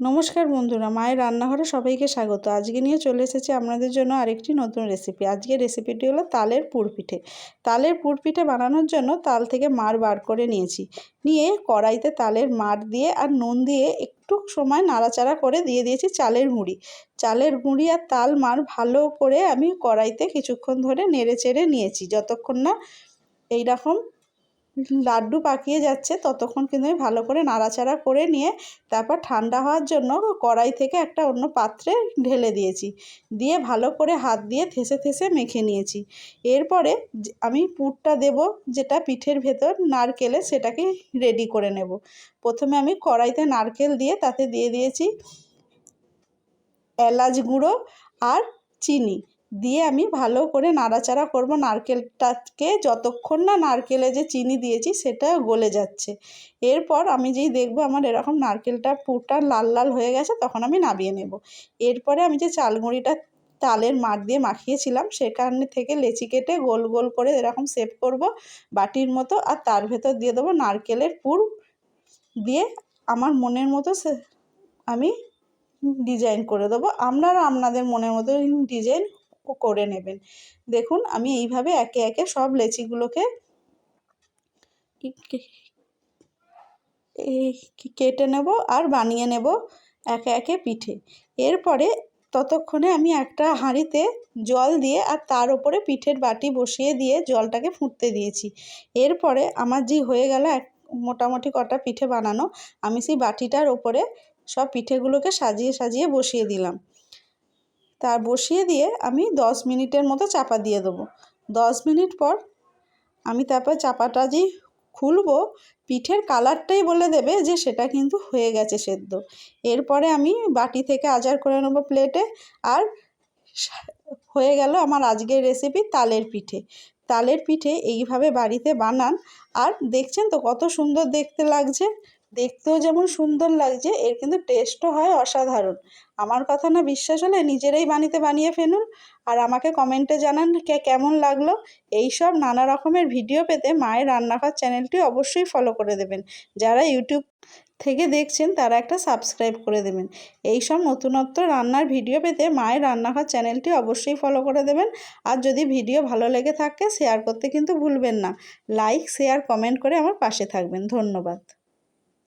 নমস্কার বন্ধুরা, মায়ের রান্নাঘরে সবাইকে স্বাগত। আজকে নিয়ে চলে এসেছি আপনাদের জন্য আরেকটি নতুন রেসিপি আজকের রেসিপিটি হলো তালের পুরপিঠে তালের পুরপিঠে বানানোর জন্য তাল থেকে মার বার করে নিয়েছি। নিয়ে কড়াইতে তালের মার দিয়ে আর নুন দিয়ে একটু সময় নাড়াচাড়া করে দিয়ে দিয়েছি চালের গুঁড়ি। চালের গুঁড়ি আর তাল মার ভালো করে আমি কড়াইতে কিছুক্ষণ ধরে নেড়ে চেড়ে নিয়েছি। যতক্ষণ না এইরকম লাড্ডু পাকিয়ে যাচ্ছে, ততক্ষণ কিন্তু আমি ভালো করে নাড়াচাড়া করে নিয়ে তারপর ঠান্ডা হওয়ার জন্য কড়াই থেকে একটা অন্য পাত্রে ঢেলে দিয়েছি। দিয়ে ভালো করে হাত দিয়ে থেসে থেসে মেখে নিয়েছি। এরপরে আমি পুরটা দেব, যেটা পিঠের ভেতর নারকেলে সেটাকে রেডি করে নেব। প্রথমে আমি কড়াইতে নারকেল দিয়ে তাতে দিয়ে দিয়েছি এলাচ গুঁড়ো আর চিনি। দিয়ে আমি ভালো করে নাড়াচাড়া করব। নারকেলটাকে যতক্ষণ না নারকেলে যে চিনি দিয়েছি, সেটা গলে যাচ্ছে। এরপর আমি যেই দেখব আমার এরকম নারকেলটা পুরটা লাল লাল হয়ে গেছে, তখন আমি নামিয়ে নেব। এরপরে আমি যে চালগুঁড়িটা তালের মাঠ দিয়ে মাখিয়েছিলাম, সেখানে থেকে লেচি কেটে গোল গোল করে এরকম সেভ করব বাটির মতো, আর তার ভেতর দিয়ে দেবো নারকেলের পুর দিয়ে আমার মনের মতো আমি ডিজাইন করে দেবো। আপনারা আপনাদের মনের মতো ডিজাইন করে নেবেন। দেখুন, আমি এইভাবে একে একে সব লেচিগুলোকে কেটে নেব আর বানিয়ে নেব একে একে পিঠে। এরপরে ততক্ষণে আমি একটা হাঁড়িতে জল দিয়ে আর তার ওপরে পিঠের বাটি বসিয়ে দিয়ে জলটাকে ফুটতে দিয়েছি। এরপরে আমার যে হয়ে গেল এক, মোটামুটি কটা পিঠে বানানো, আমি সেই বাটিটার ওপরে সব পিঠেগুলোকে সাজিয়ে সাজিয়ে বসিয়ে দিলাম। তা বসিয়ে দিয়ে আমি দশ মিনিটের মতো চাপা দিয়ে দেবো। দশ মিনিট পর আমি তারপর চাপাটা যেই খুলবো, পিঠের কালারটাই বলে দেবে যে সেটা কিন্তু হয়ে গেছে সেদ্ধ। এরপরে আমি বাটি থেকে আজার করে নেব প্লেটে আর হয়ে গেল আমার আজকের রেসিপি তালের পিঠে। তালের পিঠে এইভাবে বাড়িতে বানান। আর দেখছেন তো কত সুন্দর দেখতে লাগছে। দেখতেও যেমন সুন্দর লাগছে, এর কিন্তু টেস্টও হয় অসাধারণ। আমার কথা না বিশ্বাস হলে নিজেরাই বানিতে বানিয়ে ফেলুন আর আমাকে কমেন্টে জানান কে কেমন লাগল। এই সব নানা রকমের ভিডিও পেতে মায়ের রান্নাঘর চ্যানেলটি অবশ্যই ফলো করে দেবেন। যারা ইউটিউব থেকে দেখছেন তারা একটা সাবস্ক্রাইব করে দেবেন। এই সব নতুনত্ব রান্নার ভিডিও পেতে মায়ের রান্নাঘর চ্যানেলটি অবশ্যই ফলো করে দেবেন। আর যদি ভিডিও ভালো লেগে থাকে শেয়ার করতে কিন্তু ভুলবেন না। লাইক শেয়ার কমেন্ট করে আমার পাশে থাকবেন। ধন্যবাদ।